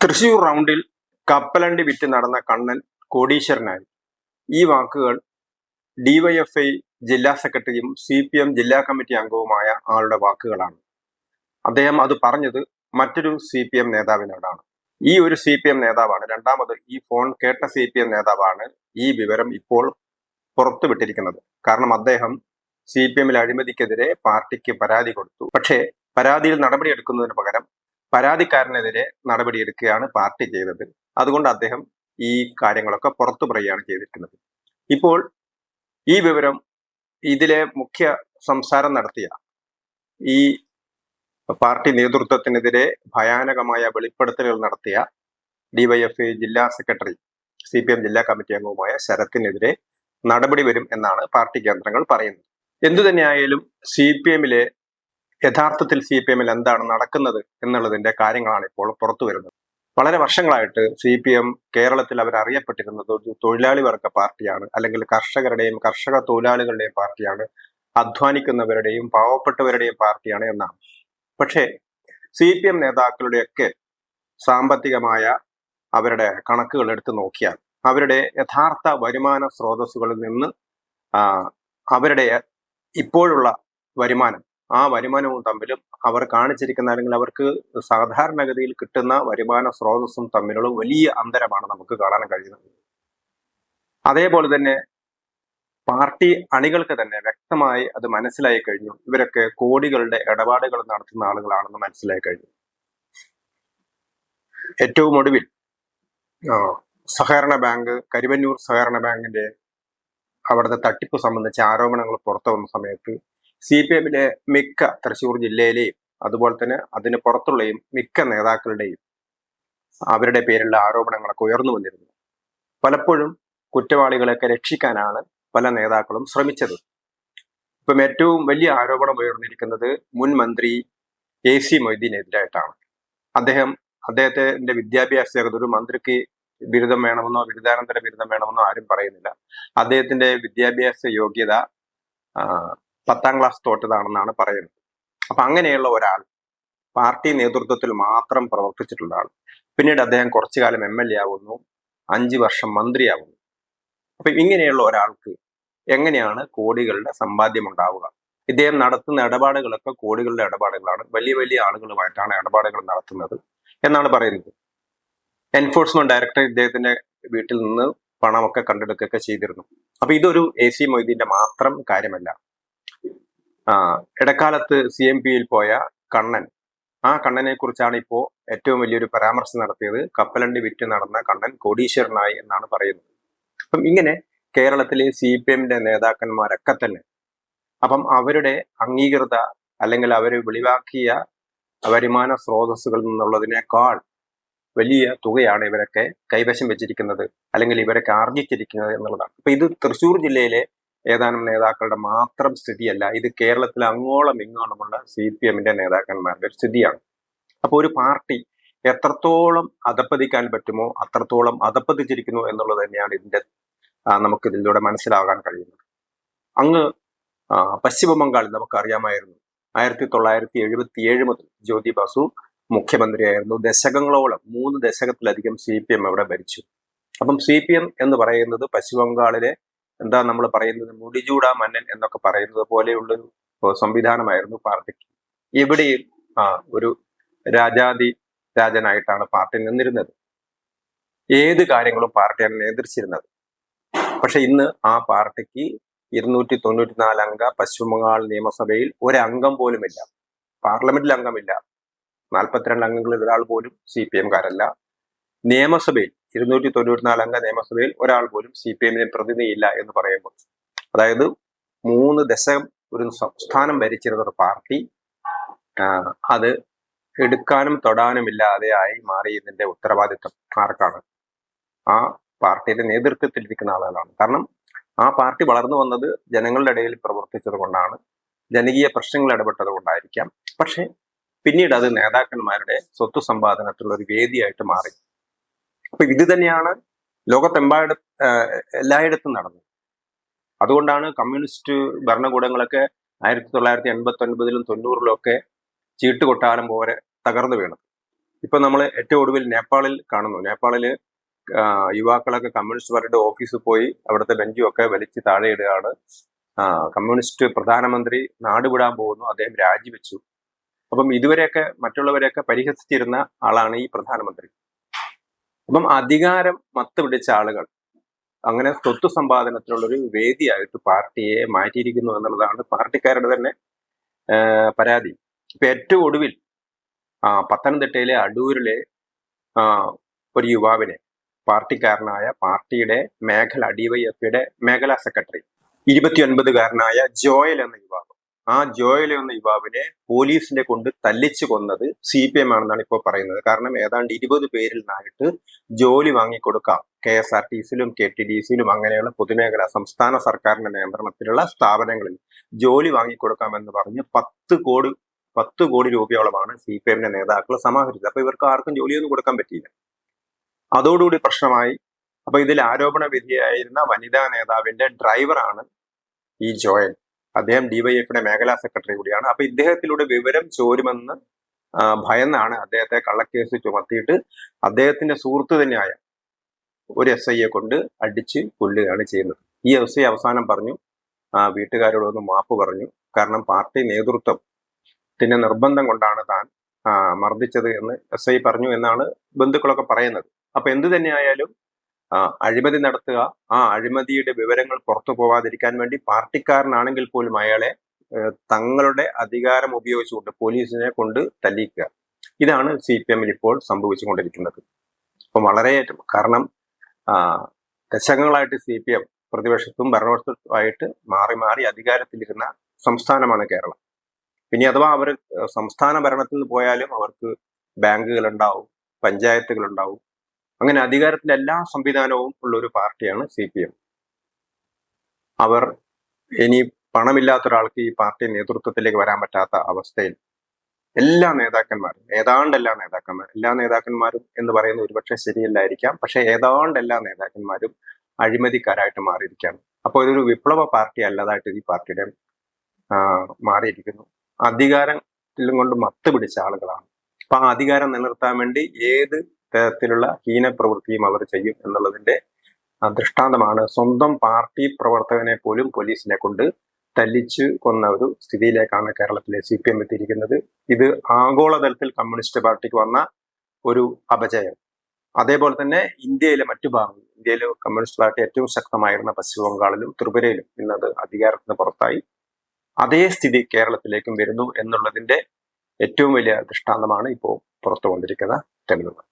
തൃശൂർ റൗണ്ടിൽ കപ്പലണ്ടി വിറ്റ് നടന്ന കണ്ണൻ കോടീശ്വരനായി. ഈ വാക്കുകൾ ഡിവൈഎഫ്ഐ ജില്ലാ സെക്രട്ടറിയും സി പി എം ജില്ലാ കമ്മിറ്റി അംഗവുമായ ആളുടെ വാക്കുകളാണ്. അദ്ദേഹം അത് പറഞ്ഞത് മറ്റൊരു സി പി എം നേതാവിനോടാണ്. ഈ ഒരു സി പി എം നേതാവാണ് രണ്ടാമത് ഈ ഫോൺ കേട്ട സി പി എം നേതാവാണ് ഈ വിവരം ഇപ്പോൾ പുറത്തുവിട്ടിരിക്കുന്നത് കാരണം അദ്ദേഹം സി പി എമ്മിൽ അഴിമതിക്കെതിരെ പാർട്ടിക്ക് പരാതി കൊടുത്തു. പക്ഷേ പരാതിയിൽ നടപടിയെടുക്കുന്നതിന് പകരം പരാതിക്കാരനെതിരെ നടപടിയെടുക്കുകയാണ് പാർട്ടി ചെയ്തത്. അതുകൊണ്ട് അദ്ദേഹം ഈ കാര്യങ്ങളൊക്കെ പുറത്തു പറയുകയാണ് ചെയ്തിരിക്കുന്നത്. ഇപ്പോൾ ഈ വിവരം ഇതിലെ മുഖ്യ സംസാരം നടത്തിയ ഈ പാർട്ടി നേതൃത്വത്തിനെതിരെ ഭയാനകമായ വെളിപ്പെടുത്തലുകൾ നടത്തിയ ഡിവൈഎഫ്ഐ ജില്ലാ സെക്രട്ടറി സി പി എം ജില്ലാ കമ്മിറ്റി അംഗവുമായ ശരത്തിനെതിരെ നടപടി വരും എന്നാണ് പാർട്ടി കേന്ദ്രങ്ങൾ പറയുന്നത്. എന്തു തന്നെയായാലും സി പി എമ്മിലെ യഥാർത്ഥത്തിൽ സി പി എമ്മിൽ എന്താണ് നടക്കുന്നത് എന്നുള്ളതിന്റെ കാര്യങ്ങളാണ് ഇപ്പോൾ പുറത്തു വരുന്നത്. വളരെ വർഷങ്ങളായിട്ട് സി പി എം കേരളത്തിൽ അവർ അറിയപ്പെട്ടിരുന്നത് ഒരു തൊഴിലാളി വർഗ പാർട്ടിയാണ് അല്ലെങ്കിൽ കർഷകരുടെയും കർഷക തൊഴിലാളികളുടെയും പാർട്ടിയാണ് അധ്വാനിക്കുന്നവരുടെയും പാവപ്പെട്ടവരുടെയും പാർട്ടിയാണ് എന്നാണ്. പക്ഷേ സി പി എം നേതാക്കളുടെയൊക്കെ സാമ്പത്തികമായ അവരുടെ കണക്കുകൾ എടുത്തു നോക്കിയാൽ അവരുടെ യഥാർത്ഥ വരുമാന സ്രോതസ്സുകളിൽ നിന്ന് അവരുടെ ഇപ്പോഴുള്ള വരുമാനം ആ വരുമാനവും തമ്മിലും അവർ കാണിച്ചിരിക്കുന്ന അല്ലെങ്കിൽ അവർക്ക് സാധാരണഗതിയിൽ കിട്ടുന്ന വരുമാന സ്രോതസ്സും തമ്മിലുള്ള വലിയ അന്തരമാണ് നമുക്ക് കാണാൻ കഴിയുന്നത്. അതേപോലെ തന്നെ പാർട്ടി അണികൾക്ക് തന്നെ വ്യക്തമായി അത് മനസ്സിലായി കഴിഞ്ഞു. ഇവരൊക്കെ കോടികളുടെ ഇടപാടുകൾ നടത്തുന്ന ആളുകളാണെന്ന് മനസ്സിലായി കഴിഞ്ഞു. ഏറ്റവും ഒടുവിൽ സഹകരണ ബാങ്ക് കരിവന്നൂർ സഹകരണ ബാങ്കിന്റെ അവിടുത്തെ തട്ടിപ്പ് സംബന്ധിച്ച ആരോപണങ്ങൾ പുറത്തു വന്ന സമയത്ത് സി പി എമ്മിലെ മിക്ക തൃശ്ശൂർ ജില്ലയിലെയും അതുപോലെ തന്നെ അതിന് പുറത്തുള്ളയും മിക്ക നേതാക്കളുടെയും അവരുടെ പേരിലുള്ള ആരോപണങ്ങളൊക്കെ ഉയർന്നു വന്നിരുന്നു. പലപ്പോഴും കുറ്റവാളികളെയൊക്കെ രക്ഷിക്കാനാണ് പല നേതാക്കളും ശ്രമിച്ചത്. ഇപ്പം ഏറ്റവും വലിയ ആരോപണം ഉയർന്നിരിക്കുന്നത് മുൻ മന്ത്രി എ സി മൊയ്തീനെതിരായിട്ടാണ്. അദ്ദേഹം അദ്ദേഹത്തിന്റെ വിദ്യാഭ്യാസ യോഗ്യത ഒരു മന്ത്രിക്ക് ബിരുദം വേണമെന്നോ ബിരുദാനന്തര ബിരുദം വേണമെന്നോ ആരും പറയുന്നില്ല. അദ്ദേഹത്തിന്റെ വിദ്യാഭ്യാസ യോഗ്യത പത്താം ക്ലാസ് തോറ്റതാണെന്നാണ് പറയുന്നത്. അപ്പൊ അങ്ങനെയുള്ള ഒരാൾ പാർട്ടി നേതൃത്വത്തിൽ മാത്രം പ്രവർത്തിച്ചിട്ടുള്ള ആൾ. പിന്നീട് അദ്ദേഹം കുറച്ചു കാലം എം എൽ എ ആവുന്നു. അഞ്ചു വർഷം മന്ത്രിയാവുന്നു. അപ്പൊ ഇങ്ങനെയുള്ള ഒരാൾക്ക് എങ്ങനെയാണ് കോടികളുടെ സമ്പാദ്യം ഉണ്ടാവുക? ഇദ്ദേഹം നടത്തുന്ന ഇടപാടുകളൊക്കെ കോടികളുടെ ഇടപാടുകളാണ്. വലിയ വലിയ ആളുകളുമായിട്ടാണ് ഇടപാടുകൾ നടത്തുന്നത് എന്നാണ് പറയുന്നത്. എൻഫോഴ്സ്മെന്റ് ഡയറക്ടർ ഇദ്ദേഹത്തിന്റെ വീട്ടിൽ നിന്ന് പണമൊക്കെ കണ്ടെടുക്കുകയൊക്കെ ചെയ്തിരുന്നു. അപ്പൊ ഇതൊരു എ സി മൊയ്തീന്റെ മാത്രം കാര്യമല്ല. ഇടക്കാലത്ത് സി എം പിയിൽ പോയ കണ്ണൻ. ആ കണ്ണനെ കുറിച്ചാണ് ഇപ്പോൾ ഏറ്റവും വലിയൊരു പരാമർശം നടത്തിയത്. കപ്പലണ്ടി വിറ്റ് നടന്ന കണ്ണൻ കോടീശ്വരനായി എന്നാണ് പറയുന്നത്. അപ്പം ഇങ്ങനെ കേരളത്തിലെ സി പി എമ്മിന്റെ നേതാക്കന്മാരൊക്കെ തന്നെ അപ്പം അവരുടെ അംഗീകൃത അല്ലെങ്കിൽ അവർ വെളിവാക്കിയ വരുമാന സ്രോതസ്സുകളിൽ നിന്നുള്ളതിനേക്കാൾ വലിയ തുകയാണ് ഇവരൊക്കെ കൈവശം വെച്ചിരിക്കുന്നത് അല്ലെങ്കിൽ ഇവരൊക്കെ ആർജിച്ചിരിക്കുന്നത് എന്നുള്ളതാണ്. അപ്പൊ ഇത് തൃശ്ശൂർ ജില്ലയിലെ ഏതാനും നേതാക്കളുടെ മാത്രം സ്ഥിതിയല്ല ഇത് കേരളത്തിൽ അങ്ങോളം ഇങ്ങോളമുള്ള സി പി എമ്മിന്റെ നേതാക്കന്മാരുടെ ഒരു സ്ഥിതിയാണ്. അപ്പോൾ ഒരു പാർട്ടി എത്രത്തോളം അധപ്പതിക്കാൻ പറ്റുമോ അത്രത്തോളം അധപ്പതിച്ചിരിക്കുന്നു എന്നുള്ളത് തന്നെയാണ് ഇതിന്റെ നമുക്ക് ഇതിലൂടെ മനസ്സിലാകാൻ കഴിയുന്നത്. അങ്ങ് പശ്ചിമ ബംഗാളിൽ നമുക്കറിയാമായിരുന്നു ആയിരത്തി തൊള്ളായിരത്തി എഴുപത്തി ഏഴ് മുതൽ ജ്യോതി ബസു മുഖ്യമന്ത്രിയായിരുന്നു. ദശകങ്ങളോളം മൂന്ന് ദശകത്തിലധികം സി പി എം അവിടെ ഭരിച്ചു. അപ്പം സി പി എം എന്ന് പറയുന്നത് പശ്ചിമ ബംഗാളിലെ എന്താ നമ്മൾ പറയുന്നത്? മുടിചൂടാ മന്നൻ എന്നൊക്കെ പറയുന്നത് പോലെയുള്ള ഒരു സംവിധാനമായിരുന്നു പാർട്ടിക്ക്. എവിടെയും ആ ഒരു രാജാതി രാജനായിട്ടാണ് പാർട്ടി നിന്നിരുന്നത്. ഏത് കാര്യങ്ങളും പാർട്ടിയാണ് നിയന്ത്രിച്ചിരുന്നത് പക്ഷെ ഇന്ന് ആ പാർട്ടിക്ക് ഇരുന്നൂറ്റി തൊണ്ണൂറ്റി നാല് അംഗ പശ്ചിമ ബംഗാൾ നിയമസഭയിൽ ഒരംഗം പോലുമില്ല. പാർലമെന്റിൽ അംഗമില്ല നാൽപ്പത്തിരണ്ട് അംഗങ്ങളിൽ ഒരാൾ പോലും സി പി എംകാരല്ല നിയമസഭയിൽ ഇരുന്നൂറ്റി തൊണ്ണൂറ്റിനാല് അംഗ നിയമസഭയിൽ ഒരാൾ പോലും സി പി എമ്മിന് പ്രതിനിധിയില്ല എന്ന് പറയുമ്പോൾ അതായത് മൂന്ന് ദശകം ഒരു സംസ്ഥാനം ഭരിച്ചിരുന്ന ഒരു പാർട്ടി അത് എടുക്കാനും തൊടാനും ഇല്ലാതെയായി മാറിയതിന്റെ ഉത്തരവാദിത്വം ആർക്കാണ്? ആ പാർട്ടിയുടെ നേതൃത്വത്തിൽ ഇരിക്കുന്ന ആളുകളാണ്. കാരണം ആ പാർട്ടി വളർന്നു വന്നത് ജനങ്ങളുടെ ഇടയിൽ പ്രവർത്തിച്ചത് കൊണ്ടാണ്. ജനകീയ പ്രശ്നങ്ങൾ ഇടപെട്ടത് കൊണ്ടായിരിക്കാം. പക്ഷെ പിന്നീട് അത് നേതാക്കന്മാരുടെ സ്വത്ത് സമ്പാദനത്തിലുള്ള ഒരു വേദിയായിട്ട് മാറി. അപ്പൊ ഇത് തന്നെയാണ് ലോകത്തെമ്പാട് എല്ലായിടത്തും നടന്നത്. അതുകൊണ്ടാണ് കമ്മ്യൂണിസ്റ്റ് ഭരണകൂടങ്ങളൊക്കെ ആയിരത്തി തൊള്ളായിരത്തി എൺപത്തി ഒൻപതിലും തൊണ്ണൂറിലും ഒക്കെ ചീട്ടുകൊട്ടാരം പോലെ തകർന്നു വീണത്. ഇപ്പൊ നമ്മൾ ഏറ്റവും ഒടുവിൽ നേപ്പാളിൽ കാണുന്നു. നേപ്പാളിൽ യുവാക്കളൊക്കെ കമ്മ്യൂണിസ്റ്റ് പാർട്ടിയുടെ ഓഫീസിൽ പോയി അവിടുത്തെ ബെഞ്ചും ഒക്കെ വലിച്ച് താഴെയിടുകയാണ് കമ്മ്യൂണിസ്റ്റ് പ്രധാനമന്ത്രി നാടുവിടാൻ പോകുന്നു. അദ്ദേഹം രാജിവെച്ചു. അപ്പം ഇതുവരെയൊക്കെ മറ്റുള്ളവരെയൊക്കെ പരിഹസിച്ചിരുന്ന ആളാണ് ഈ പ്രധാനമന്ത്രി. അപ്പം അധികാരം മത്ത് പിടിച്ച ആളുകൾ അങ്ങനെ സ്വത്ത് സമ്പാദനത്തിനുള്ള ഒരു വേദിയായിട്ട് പാർട്ടിയെ മാറ്റിയിരിക്കുന്നു എന്നുള്ളതാണ് പാർട്ടിക്കാരുടെ തന്നെ പരാതി. ഇപ്പൊ ഏറ്റവും ഒടുവിൽ ആ, പത്തനംതിട്ടയിലെ അടൂരിലെ ഒരു യുവാവിനെ പാർട്ടിക്കാരനായ പാർട്ടിയുടെ മേഖല ഡിവൈഎഫ്ഐയുടെ മേഖലാ സെക്രട്ടറി ഇരുപത്തിയൊൻപതുകാരനായ ജോയൽ എന്ന യുവാവ്. ആ ജോയൽ എന്ന യുവാവിനെ പോലീസിന്റെ കൊണ്ട് തല്ലിച്ചു കൊന്നത് സി പി എം ആണെന്നാണ് ഇപ്പോൾ പറയുന്നത്. കാരണം ഏതാണ്ട് ഇരുപത് പേരിൽ നിന്നായിട്ട് ജോലി വാങ്ങിക്കൊടുക്കാം. കെ എസ് ആർ ടി സിയിലും കെ ടി ഡി സിയിലും അങ്ങനെയുള്ള പൊതുമേഖല സംസ്ഥാന സർക്കാരിന്റെ നിയന്ത്രണത്തിലുള്ള സ്ഥാപനങ്ങളിൽ ജോലി വാങ്ങിക്കൊടുക്കാമെന്ന് പറഞ്ഞ് പത്ത് കോടി പത്ത് കോടി രൂപയോളമാണ് സി പി എമ്മിന്റെ നേതാക്കൾ സമാഹരിച്ചത്. അപ്പൊ ഇവർക്ക് ആർക്കും ജോലിയൊന്നും കൊടുക്കാൻ പറ്റിയില്ല. അതോടുകൂടി പ്രശ്നമായി. അപ്പൊ ഇതിൽ ആരോപണ വിധിയായിരുന്ന വനിതാ നേതാവിന്റെ ഡ്രൈവറാണ് ഈ ജോയൽ. അദ്ദേഹം ഡിവൈഎഫിന്റെ മേഖലാ സെക്രട്ടറി കൂടിയാണ്. അപ്പൊ ഇദ്ദേഹത്തിലൂടെ വിവരം ചോരുമെന്ന് ഭയന്നാണ് അദ്ദേഹത്തെ കള്ളക്കേസ് ചുമത്തിയിട്ട് അദ്ദേഹത്തിന്റെ സുഹൃത്ത് തന്നെയായ ഒരു എസ് ഐയെ കൊണ്ട് അടിച്ച് കൊല്ലുകയാണ് ചെയ്യുന്നത്. ഈ എസ് ഐ അവസാനം പറഞ്ഞു വീട്ടുകാരോടൊന്ന് മാപ്പ് പറഞ്ഞു. കാരണം പാർട്ടി നേതൃത്വം നേതൃത്വത്തിന്റെ നിർബന്ധം കൊണ്ടാണ് താൻ മർദ്ദിച്ചത് എന്ന് എസ് ഐ പറഞ്ഞു എന്നാണ് ബന്ധുക്കളൊക്കെ പറയുന്നത്. അപ്പൊ എന്തു തന്നെയായാലും അഴിമതി നടത്തുക ആ അഴിമതിയുടെ വിവരങ്ങൾ പുറത്തു പോവാതിരിക്കാൻ വേണ്ടി പാർട്ടിക്കാരനാണെങ്കിൽ പോലും അയാളെ തങ്ങളുടെ അധികാരം ഉപയോഗിച്ചുകൊണ്ട് പോലീസിനെ കൊണ്ട് തല്ലിക്കുക. ഇതാണ് സി പി എമ്മിൽ ഇപ്പോൾ സംഭവിച്ചുകൊണ്ടിരിക്കുന്നത്. ഇപ്പം വളരെ കാരണം ദശകങ്ങളായിട്ട് സി പി എം പ്രതിപക്ഷത്തും ഭരണപക്ഷത്തുമായിട്ട് മാറി മാറി അധികാരത്തിലിരുന്ന സംസ്ഥാനമാണ് കേരളം. പിന്നെ അഥവാ അവർ സംസ്ഥാന ഭരണത്തിൽ നിന്ന് പോയാലും അവർക്ക് ബാങ്കുകൾ ഉണ്ടാവും പഞ്ചായത്തുകൾ ഉണ്ടാവും അങ്ങനെ അധികാരത്തിന്റെ എല്ലാ സംവിധാനവും ഉള്ള ഒരു പാർട്ടിയാണ് സി പി എം. അവർ ഇനി പണമില്ലാത്ത ഒരാൾക്ക് ഈ പാർട്ടി നേതൃത്വത്തിലേക്ക് വരാൻ പറ്റാത്ത അവസ്ഥയിൽ എല്ലാ നേതാക്കന്മാരും ഏതാണ്ട് എല്ലാ നേതാക്കന്മാരും എല്ലാ നേതാക്കന്മാരും എന്ന് പറയുന്നത് ഒരുപക്ഷെ ശരിയല്ലായിരിക്കാം പക്ഷെ ഏതാണ്ട് എല്ലാ നേതാക്കന്മാരും അഴിമതിക്കാരായിട്ട് മാറിയിരിക്കുകയാണ്. അപ്പോൾ ഇതൊരു വിപ്ലവ പാർട്ടി അല്ലാതായിട്ട് ഈ പാർട്ടിയുടെ മാറിയിരിക്കുന്നു. അധികാരത്തിലും കൊണ്ട് മത്ത് പിടിച്ച ആളുകളാണ്. അപ്പൊ ആ അധികാരം നിലനിർത്താൻ വേണ്ടി ഏത് തരത്തിലുള്ള ഹീനപ്രവൃത്തിയും അവർ ചെയ്യും എന്നുള്ളതിന്റെ ദൃഷ്ടാന്തമാണ്. സ്വന്തം പാർട്ടി പ്രവർത്തകനെ പോലും പോലീസിനെ കൊണ്ട് തല്ലിച്ച് കൊന്ന ഒരു സ്ഥിതിയിലേക്കാണ് കേരളത്തിലെ സി പി എം എത്തിയിരിക്കുന്നത്. ഇത് ആഗോളതലത്തിൽ കമ്മ്യൂണിസ്റ്റ് പാർട്ടിക്ക് വന്ന ഒരു അപജയം. അതേപോലെ തന്നെ ഇന്ത്യയിലെ മറ്റു ഭാഗങ്ങൾ ഇന്ത്യയിലെ കമ്മ്യൂണിസ്റ്റ് പാർട്ടി ഏറ്റവും ശക്തമായിരുന്ന പശ്ചിമ ബംഗാളിലും ത്രിപുരയിലും ഇന്നത് അധികാരത്തിന് പുറത്തായി. അതേ സ്ഥിതി കേരളത്തിലേക്കും വരുന്നു എന്നുള്ളതിന്റെ ഏറ്റവും വലിയ ദൃഷ്ടാന്തമാണ് ഇപ്പോൾ പുറത്തു വന്നിരിക്കുന്ന തെളിവുകൾ